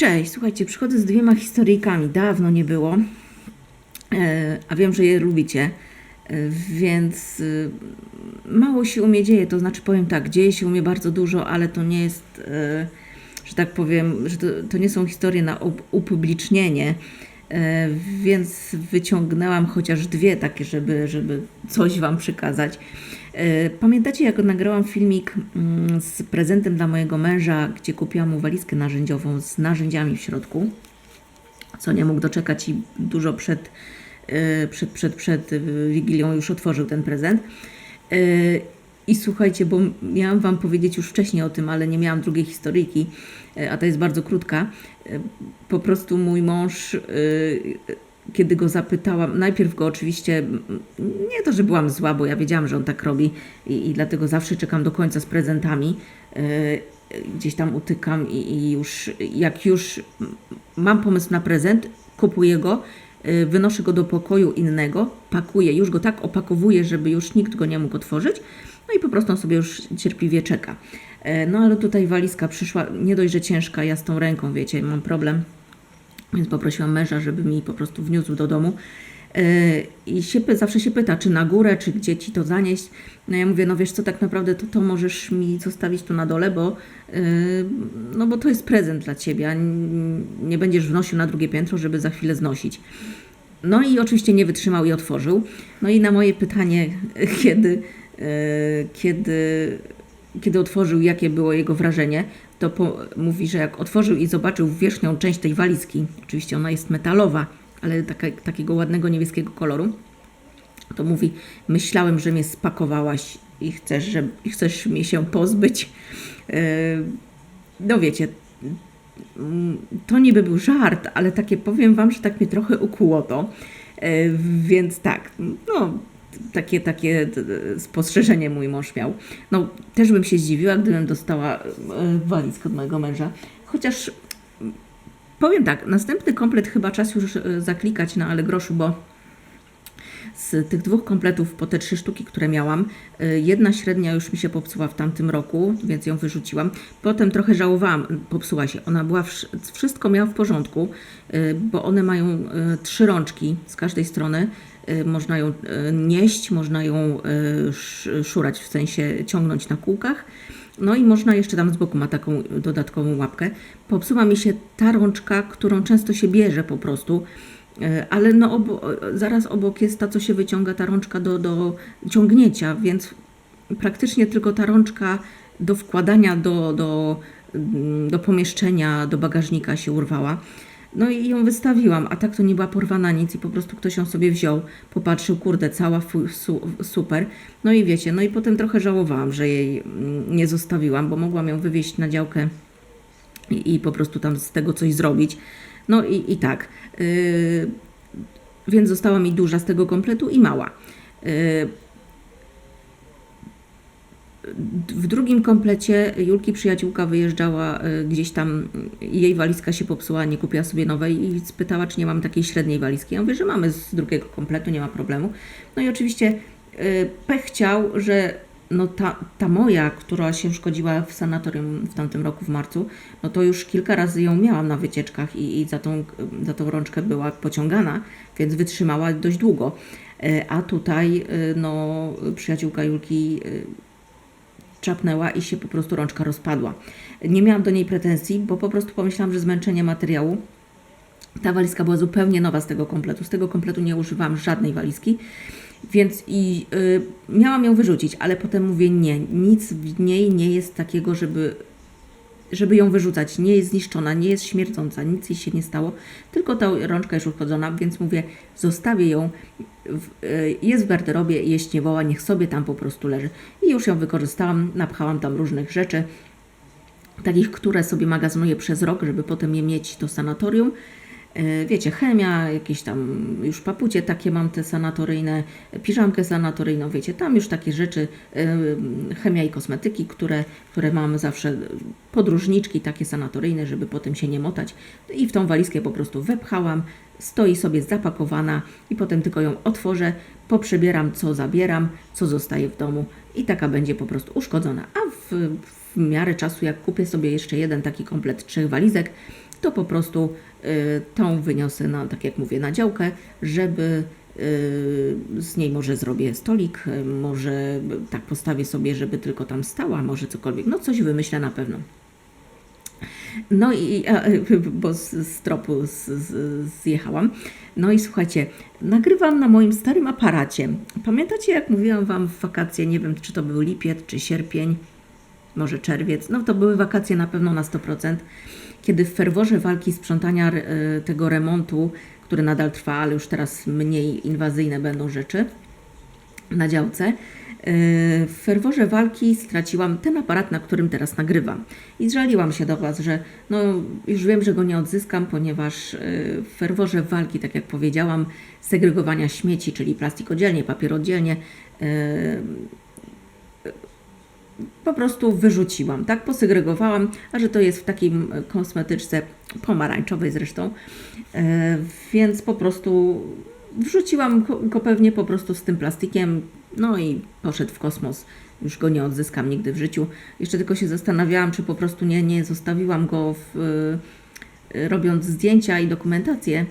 Cześć, słuchajcie, przychodzę z dwiema historyjkami. Dawno nie było, e, a wiem, że je lubicie, e, więc e, mało się u mnie dzieje. To znaczy, powiem tak, dzieje się u mnie bardzo dużo, ale to nie jest, że tak powiem, że to, to nie są historie na up- upublicznienie. Więc wyciągnęłam chociaż dwie takie, żeby, żeby coś Wam przekazać. E, Pamiętacie, jak nagrałam filmik mm, z prezentem dla mojego męża, gdzie kupiłam mu walizkę narzędziową z narzędziami w środku, co nie mógł doczekać i dużo przed, e, przed, przed, przed e, Wigilią już otworzył ten prezent. I słuchajcie, bo miałam Wam powiedzieć już wcześniej o tym, ale nie miałam drugiej historyjki, a ta jest bardzo krótka. Po prostu mój mąż, kiedy go zapytałam, najpierw go oczywiście, nie to, że byłam zła, bo ja wiedziałam, że on tak robi i, i dlatego zawsze czekam do końca z prezentami. E, Gdzieś tam utykam i, i już, jak już mam pomysł na prezent, kupuję go, y, wynoszę go do pokoju innego, pakuję, już go tak opakowuję, żeby już nikt go nie mógł otworzyć, no i po prostu on sobie już cierpliwie czeka. E, No ale tutaj walizka przyszła, nie dość, że ciężka, ja z tą ręką, wiecie, mam problem, więc poprosiłam męża, żeby mi po prostu wniósł do domu. E, I się, zawsze się pyta, czy na górę, czy gdzie ci to zanieść. No ja mówię, no wiesz co, tak naprawdę to, to możesz mi zostawić tu na dole, bo, e, no bo to jest prezent dla ciebie, nie będziesz wnosił na drugie piętro, żeby za chwilę znosić. No i oczywiście nie wytrzymał i otworzył. No i na moje pytanie, kiedy, e, kiedy, kiedy otworzył, jakie było jego wrażenie, to po, mówi, że jak otworzył i zobaczył wierzchnią część tej walizki, oczywiście ona jest metalowa, ale taka, takiego ładnego niebieskiego koloru, to mówi, myślałem, że mnie spakowałaś i chcesz, że, i chcesz mnie się pozbyć. E, No wiecie, to niby był żart, ale takie powiem Wam, że tak mnie trochę ukuło to. E, Więc tak, no takie, takie d- spostrzeżenie mój mąż miał. No też bym się zdziwiła, gdybym dostała e, walizkę od mojego męża. Chociaż powiem tak, następny komplet chyba czas już e, zaklikać na Allegroszu, bo z tych dwóch kompletów po te trzy sztuki, które miałam, jedna średnia już mi się popsuła w tamtym roku, więc ją wyrzuciłam. Potem trochę żałowałam, popsuła się. Ona była, wsz- wszystko miała w porządku, bo one mają trzy rączki z każdej strony. Y, Można ją y, nieść, można ją y, sz- szurać, w sensie ciągnąć na kółkach. No i można jeszcze tam z boku ma taką dodatkową łapkę. Popsuła mi się ta rączka, którą często się bierze po prostu. Ale no obo, zaraz obok jest ta, co się wyciąga, ta rączka do, do ciągnięcia, więc praktycznie tylko ta rączka do wkładania do, do, mm, do pomieszczenia, do bagażnika się urwała. No i ją wystawiłam, a tak to nie była porwana nic i po prostu ktoś ją sobie wziął, popatrzył, kurde, cała su, super. No i wiecie, no i potem trochę żałowałam, że jej mm, nie zostawiłam, bo mogłam ją wywieźć na działkę i, i po prostu tam z tego coś zrobić. No i, i tak. Yy, więc została mi duża z tego kompletu i mała. Yy, w drugim komplecie Julki przyjaciółka wyjeżdżała y, gdzieś tam, jej walizka się popsuła, nie kupiła sobie nowej i spytała, czy nie mamy takiej średniej walizki. Ja mówię, że mamy z drugiego kompletu, nie ma problemu. No i oczywiście y, pech chciał, że no ta, ta moja, która się szkodziła w sanatorium w tamtym roku w marcu, no to już kilka razy ją miałam na wycieczkach i, i za, tą, za tą rączkę była pociągana, więc wytrzymała dość długo. Y, A tutaj no, przyjaciółka Julki czapnęła i się po prostu rączka rozpadła. Nie miałam do niej pretensji, bo po prostu pomyślałam, że zmęczenie materiału. Ta walizka była zupełnie nowa z tego kompletu. Z tego kompletu nie używałam żadnej walizki, więc i y, miałam ją wyrzucić, ale potem mówię nie, nic w niej nie jest takiego, żeby żeby ją wyrzucać. Nie jest zniszczona, nie jest śmierdząca, nic jej się nie stało, tylko ta rączka jest uszkodzona, więc mówię, zostawię ją, w, y, jest w garderobie, jeść nie woła, niech sobie tam po prostu leży. I już ją wykorzystałam, napchałam tam różnych rzeczy, takich, które sobie magazynuję przez rok, żeby potem je mieć do sanatorium. E, Wiecie, chemia, jakieś tam już papucie takie mam te sanatoryjne, piżamkę sanatoryjną, wiecie, tam już takie rzeczy, e, chemia i kosmetyki, które, które mam zawsze, podróżniczki takie sanatoryjne, żeby potem się nie motać. I w tą walizkę po prostu wepchałam, stoi sobie zapakowana i potem tylko ją otworzę, poprzebieram, co zabieram, co zostaje w domu i taka będzie po prostu uszkodzona. A w, w miarę czasu, jak kupię sobie jeszcze jeden taki komplet trzech walizek, to po prostu y, tą wyniosę na, tak jak mówię, na działkę, żeby y, z niej może zrobię stolik, y, może tak postawię sobie, żeby tylko tam stała, może cokolwiek, no coś wymyślę na pewno. No i, bo z, z tropu z, z, zjechałam. No i słuchajcie, nagrywam na moim starym aparacie. Pamiętacie, jak mówiłam Wam w wakacje, nie wiem, czy to był lipiec, czy sierpień, może czerwiec, no to były wakacje na pewno na 100%, kiedy w ferworze walki sprzątania e, tego remontu, który nadal trwa, ale już teraz mniej inwazyjne będą rzeczy na działce, e, w ferworze walki straciłam ten aparat, na którym teraz nagrywam. I zżaliłam się do Was, że no, już wiem, że go nie odzyskam, ponieważ e, w ferworze walki, tak jak powiedziałam, segregowania śmieci, czyli plastik oddzielnie, papier oddzielnie, po prostu wyrzuciłam, tak? Posegregowałam, a że to jest w takim kosmetyczce pomarańczowej zresztą, e, więc po prostu wrzuciłam go pewnie po prostu z tym plastikiem, no i poszedł w kosmos. Już go nie odzyskam nigdy w życiu. Jeszcze tylko się zastanawiałam, czy po prostu nie, nie zostawiłam go w, e, robiąc zdjęcia i dokumentację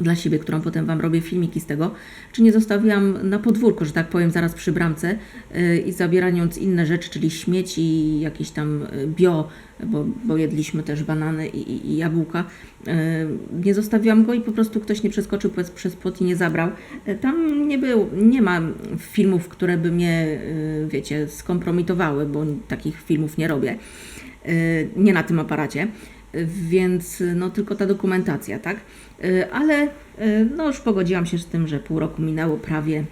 dla siebie, którą potem Wam robię filmiki z tego, czy nie zostawiłam na podwórku, że tak powiem, zaraz przy bramce yy, i zabierając inne rzeczy, czyli śmieci, jakieś tam y, bio, bo, bo jedliśmy też banany i, i, i jabłka. Yy, nie zostawiłam go i po prostu ktoś nie przeskoczył przez, przez płot i nie zabrał. Yy, tam nie był, nie ma filmów, które by mnie, y, wiecie, skompromitowały, bo takich filmów nie robię. Y, nie na tym aparacie więc no tylko ta dokumentacja, tak? Y, ale y, no już pogodziłam się z tym, że pół roku minęło prawie,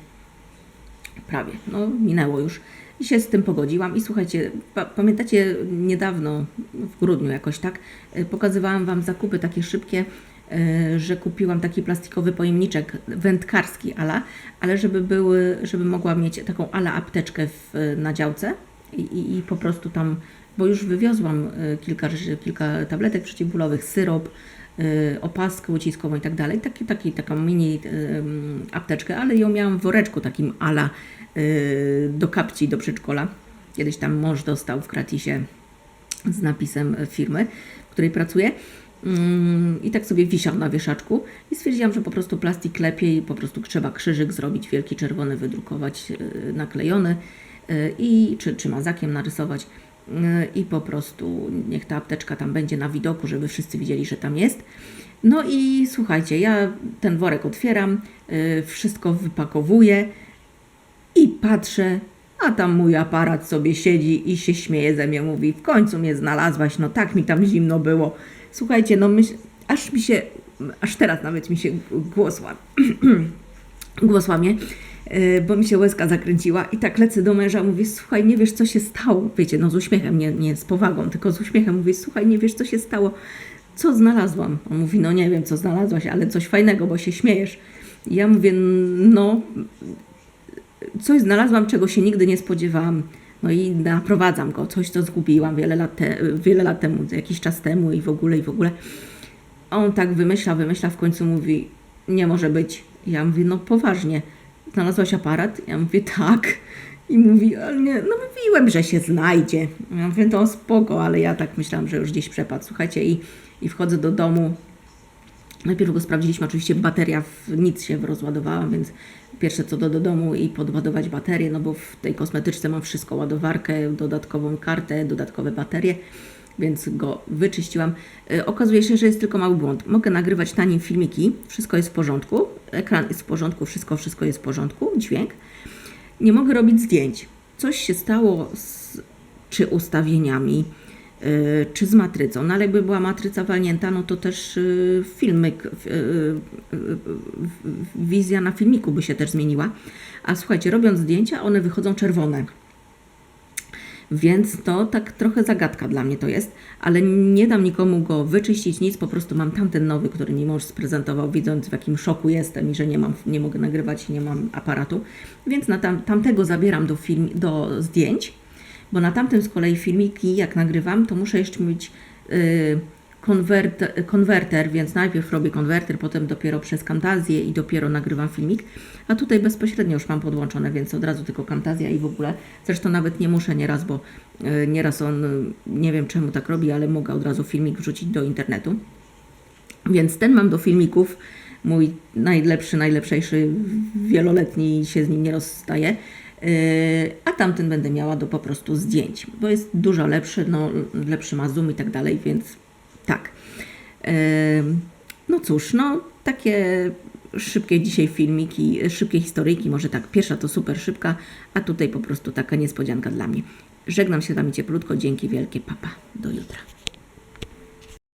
prawie, no minęło już i się z tym pogodziłam. I słuchajcie, pa pamiętacie niedawno, w grudniu jakoś tak, y, pokazywałam Wam zakupy takie szybkie, że kupiłam taki plastikowy pojemniczek wędkarski ala, ale żeby były, żeby mogła mieć taką ala apteczkę w, na działce i, i, i po prostu tam bo już wywiozłam y, kilka, kilka tabletek przeciwbólowych, syrop, y, opaskę uciskową i tak dalej, taki, taki, taką mini y, apteczkę, ale ją miałam w woreczku takim ala do kapci, do przedszkola. Kiedyś tam mąż dostał w gratisie z napisem firmy, w której pracuję. Mm, I tak sobie wisiał na wieszaczku i stwierdziłam, że po prostu plastik lepiej, po prostu trzeba krzyżyk zrobić, wielki czerwony, wydrukować, naklejony i czy, czy mazakiem narysować i po prostu niech ta apteczka tam będzie na widoku, żeby wszyscy widzieli, że tam jest. No i słuchajcie, ja ten worek otwieram, y, wszystko wypakowuję i patrzę, a tam mój aparat sobie siedzi i się śmieje ze mnie, mówi, w końcu mnie znalazłaś, no tak mi tam zimno było. Słuchajcie, no myśl, aż mi się, aż teraz nawet mi się głos łamie, głos łamie bo mi się łezka zakręciła i tak lecę do męża, mówię, słuchaj, nie wiesz, co się stało. Wiecie, no z uśmiechem, nie, nie z powagą, tylko z uśmiechem. Mówię, słuchaj, nie wiesz, co się stało. Co znalazłam? On mówi, no nie wiem, co znalazłaś, ale coś fajnego, bo się śmiejesz. I ja mówię, no, coś znalazłam, czego się nigdy nie spodziewałam. No i naprowadzam go, coś, co zgubiłam wiele lat, te, wiele lat temu, jakiś czas temu i w ogóle, i w ogóle. On tak wymyśla, wymyśla, w końcu mówi, nie może być. Ja mówię, no poważnie znalazłaś aparat? Ja mówię, tak. I mówi, ale nie, no mówiłem, że się znajdzie. Ja mówię, to spoko, ale ja tak myślałam, że już gdzieś przepadł. Słuchajcie, i, i wchodzę do domu. Najpierw go sprawdziliśmy, oczywiście bateria w nic się rozładowała, więc pierwsze co do, do domu i podładować baterię, no bo w tej kosmetyczce mam wszystko, ładowarkę, dodatkową kartę, dodatkowe baterie więc go wyczyściłam. E, okazuje się, że jest tylko mały błąd. Mogę nagrywać tanim filmiki, wszystko jest w porządku, ekran jest w porządku, wszystko, wszystko jest w porządku, dźwięk. Nie mogę robić zdjęć. Coś się stało z, czy ustawieniami, yy, czy z matrycą. No ale jakby była matryca walnięta, no to też yy, filmik, yy, wizja na filmiku by się też zmieniła. A słuchajcie, robiąc zdjęcia, one wychodzą czerwone więc to tak trochę zagadka dla mnie to jest, ale nie dam nikomu go wyczyścić, nic, po prostu mam tamten nowy, który mi mąż sprezentował, widząc w jakim szoku jestem i że nie, mam, nie mogę nagrywać nie mam aparatu, więc na tam, tamtego zabieram do, film, do zdjęć, bo na tamtym z kolei filmiki, jak nagrywam, to muszę jeszcze mieć yy, konwert, konwerter, więc najpierw robię konwerter, potem dopiero przez Camtazję i dopiero nagrywam filmik. A tutaj bezpośrednio już mam podłączone, więc od razu tylko Camtazja i w ogóle. Zresztą nawet nie muszę nieraz, bo y, nieraz on, y, nie wiem czemu tak robi, ale mogę od razu filmik wrzucić do internetu. Więc ten mam do filmików, mój najlepszy, najlepszejszy, wieloletni się z nim nie rozstaje. A tamten będę miała do po prostu zdjęć, bo jest dużo lepszy, no, lepszy ma zoom i tak dalej, więc tak. No cóż, no takie szybkie dzisiaj filmiki, szybkie historyjki, może tak, pierwsza to super szybka, a tutaj po prostu taka niespodzianka dla mnie. Żegnam się z Wami cieplutko, dzięki wielkie, papa, do jutra.